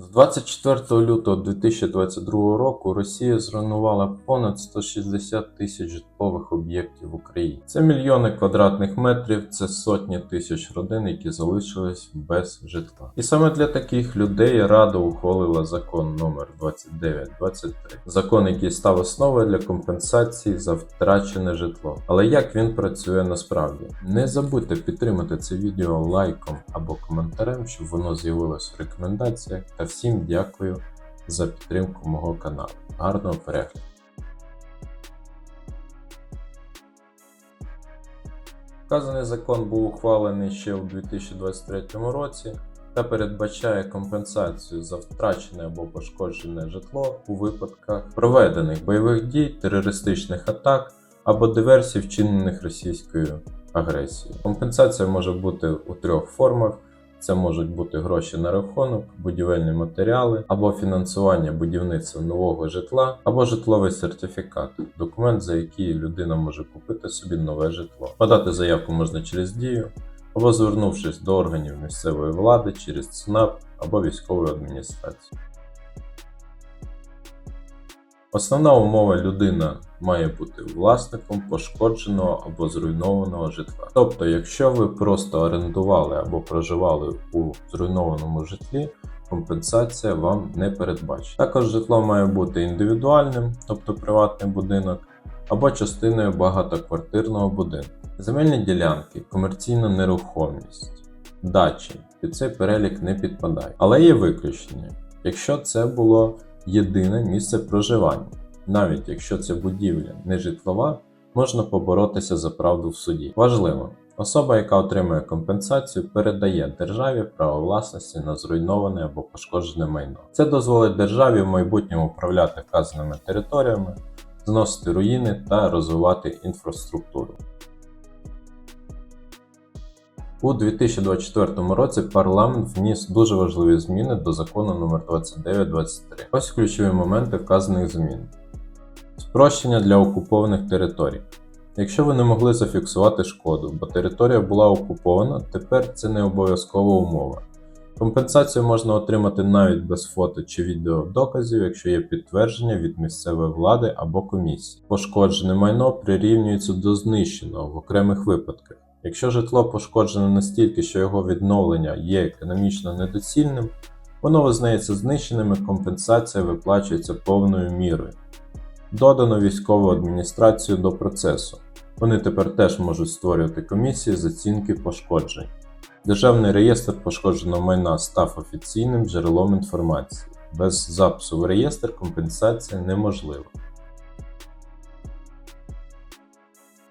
З 24 лютого 2022 року Росія зруйнувала понад 160 тисяч житлових об'єктів в Україні. Це мільйони квадратних метрів, це сотні тисяч родин, які залишились без житла. І саме для таких людей Рада ухвалила закон номер 2923. Закон, який став основою для компенсації за втрачене житло. Але як він працює насправді? Не забудьте підтримати це відео лайком або коментарем, щоб воно з'явилось в рекомендаціях. Та всім дякую за підтримку мого каналу. Гарного перегляду! Вказаний закон був ухвалений ще у 2023 році та передбачає компенсацію за втрачене або пошкоджене житло у випадках проведених бойових дій, терористичних атак або диверсій, вчинених російською агресією. Компенсація може бути у трьох формах. Це можуть бути гроші на рахунок, будівельні матеріали або фінансування будівництва нового житла, або житловий сертифікат, документ, за який людина може купити собі нове житло. Подати заявку можна через дію, або звернувшись до органів місцевої влади через ЦНАП або військову адміністрацію. Основна умова людина має бути власником пошкодженого або зруйнованого житла. Тобто, якщо ви просто орендували або проживали у зруйнованому житлі, компенсація вам не передбачена. Також житло має бути індивідуальним, тобто приватний будинок, або частиною багатоквартирного будинку. Земельні ділянки, комерційна нерухомість, дачі під цей перелік не підпадають. Але є виключення, якщо це було єдине місце проживання. Навіть якщо ця будівля не житлова, можна поборотися за правду в суді. Важливо, особа, яка отримує компенсацію, передає державі право власності на зруйноване або пошкоджене майно. Це дозволить державі в майбутньому управляти вказаними територіями, зносити руїни та розвивати інфраструктуру. У 2024 році парламент вніс дуже важливі зміни до закону номер 2923. Ось ключові моменти вказаних змін. Спрощення для окупованих територій. Якщо ви не могли зафіксувати шкоду, бо територія була окупована, тепер це не обов'язкова умова. Компенсацію можна отримати навіть без фото чи відеодоказів, якщо є підтвердження від місцевої влади або комісії. Пошкоджене майно прирівнюється до знищеного в окремих випадках. Якщо житло пошкоджено настільки, що його відновлення є економічно недоцільним, воно визнається знищеним і компенсація виплачується повною мірою. Додано військову адміністрацію до процесу. Вони тепер теж можуть створювати комісії з оцінки пошкоджень. Державний реєстр пошкодженого майна став офіційним джерелом інформації. Без запису в реєстр компенсація неможлива.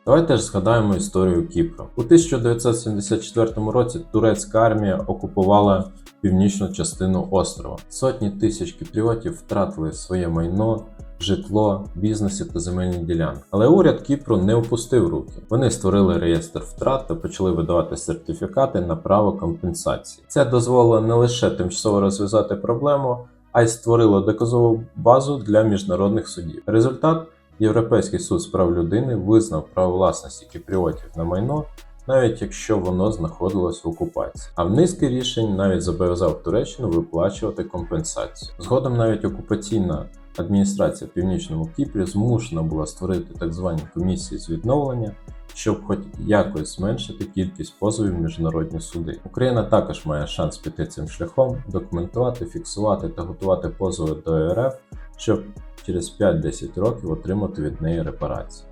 Давайте ж згадаємо історію Кіпру. У 1974 році турецька армія окупувала північну частину острова. Сотні тисяч кіпріотів втратили своє майно, житло, бізнеси та земельні ділянки. Але уряд Кіпру не опустив руки. Вони створили реєстр втрат та почали видавати сертифікати на право компенсації. Це дозволило не лише тимчасово розв'язати проблему, а й створило доказову базу для міжнародних судів. Результат Європейський суд з прав людини визнав право власності кіпріотів на майно, навіть якщо воно знаходилось в окупації. А в низки рішень навіть зобов'язав Туреччину виплачувати компенсацію. Згодом навіть окупаційна адміністрація в Північному Кіпрі змушена була створити так звані комісії з відновлення, щоб хоч якось зменшити кількість позовів в міжнародні суди. Україна також має шанс піти цим шляхом, документувати, фіксувати та готувати позови до РФ, щоб через 5-10 років отримати від неї репарації.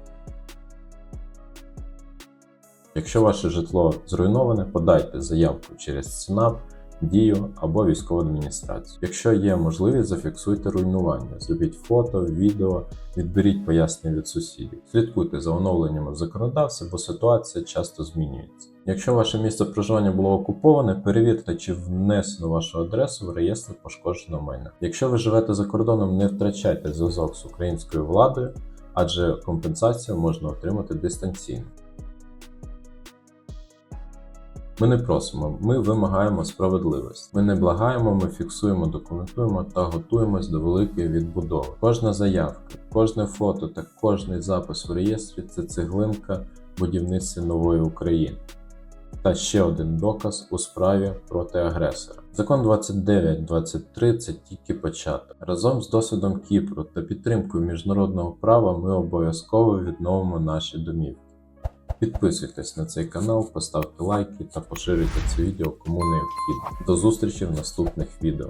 Якщо ваше житло зруйноване, подайте заявку через ЦНАП, Дію або військову адміністрацію. Якщо є можливість, зафіксуйте руйнування, зробіть фото, відео, відберіть пояснення від сусідів. Слідкуйте за оновленнями в законодавстві, бо ситуація часто змінюється. Якщо ваше місце проживання було окуповане, перевірте, чи внесено вашу адресу в реєстр пошкодженого майна. Якщо ви живете за кордоном, не втрачайте зв'язок з українською владою, адже компенсацію можна отримати дистанційно. Ми не просимо, ми вимагаємо справедливості. Ми не благаємо, ми фіксуємо, документуємо та готуємось до великої відбудови. Кожна заявка, кожне фото та кожний запис в реєстрі це цеглинка будівництва нової України. та ще один доказ у справі проти агресора. Закон 2923 це тільки початок. Разом з досвідом Кіпру та підтримкою міжнародного права ми обов'язково відновимо наші домівки. Підписуйтесь на цей канал, поставте лайки та поширюйте це відео кому необхідно. До зустрічі в наступних відео.